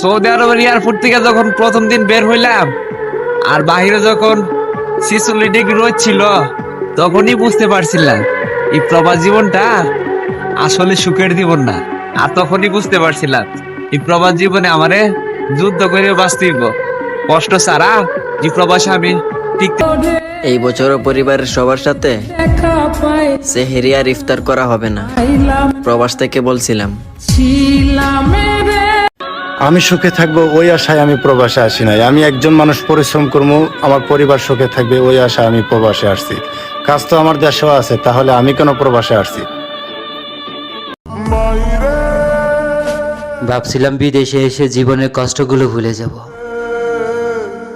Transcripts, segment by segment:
Saudi আরবের airport থেকে যখন প্রথম দিন বের হইলাম আর বাহিরে যখন ছিচল্লিশ ডিগ্রি রোদ ছিল তখনই বুঝতে পারছিলাম এই প্রবাস জীবনটা আসলে সুখের জীবন না। আর তখনই বুঝতে পারছিলাম এই প্রবাস জীবনে আমারে যুদ্ধ করে বাঁচতে হইব। কষ্ট ছাড়া এই প্রবাসে আমি টিকতে এই বছরও পরিবারের সবার সাথে সেহেরি আর ইফতার করা হবে না। প্রবাস থেকে বলছিলাম। আমি সুখে থাকব, ওই আশায় আমি প্রবাসে আসি নাই। আমি একজন মানুষ পরিশ্রম করব, আমার পরিবার সুখে থাকবে, ওই আশায় আমি প্রবাসে আসছি। কাজ তো আমার দেশেও আছে, তাহলে আমি কেন প্রবাসে আসছি? ভাবছিলাম বিদেশে এসে জীবনের কষ্টগুলো ভুলে যাব।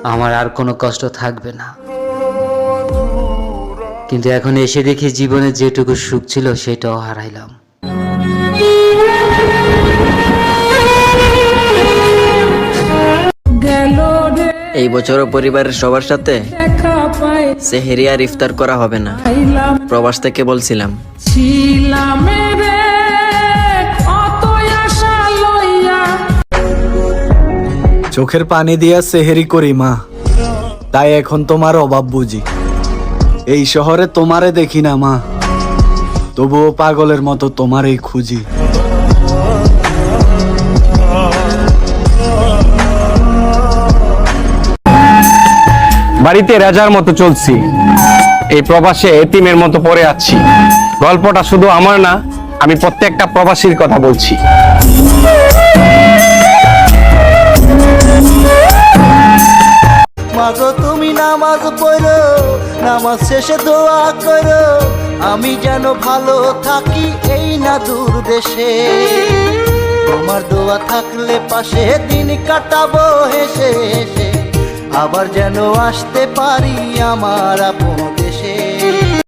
আমার আর কোনো কষ্ট থাকবে না। কিন্তু এখন এসে দেখি জীবনে যেটুকু সুখ ছিল, সেটাও হারাইলাম। এই বছরও পরিবারের সবার সাথে সেহেরি আর ইফতার করা হবে না। প্রবাস থেকে বলছিলাম। চোখের পানি দিয়া সেহেরি করি মা। তাই এখন তোমার অভাব বুঝি। এই শহরে তোমারে দেখি না মা। তবুও পাগলের মতো তোমারই খুঁজি। বাড়িতে রাজার মতো চলছি। এই প্রবাসে এতিমের মতো পড়ে আছি। গল্পটা শুধু আমার না, আমি প্রত্যেকটা প্রবাসীর কথা বলছি। মাগো তুমি নামাজ পড়ো, নামাজ শেষে দোয়া করো, আমি যেন ভালো থাকি এই না দূর দেশে। তোমার দোয়া থাকলে পাশে দিন কাটাবো হেসে হেসে। আবার যেন আসতে পারি আমার আপন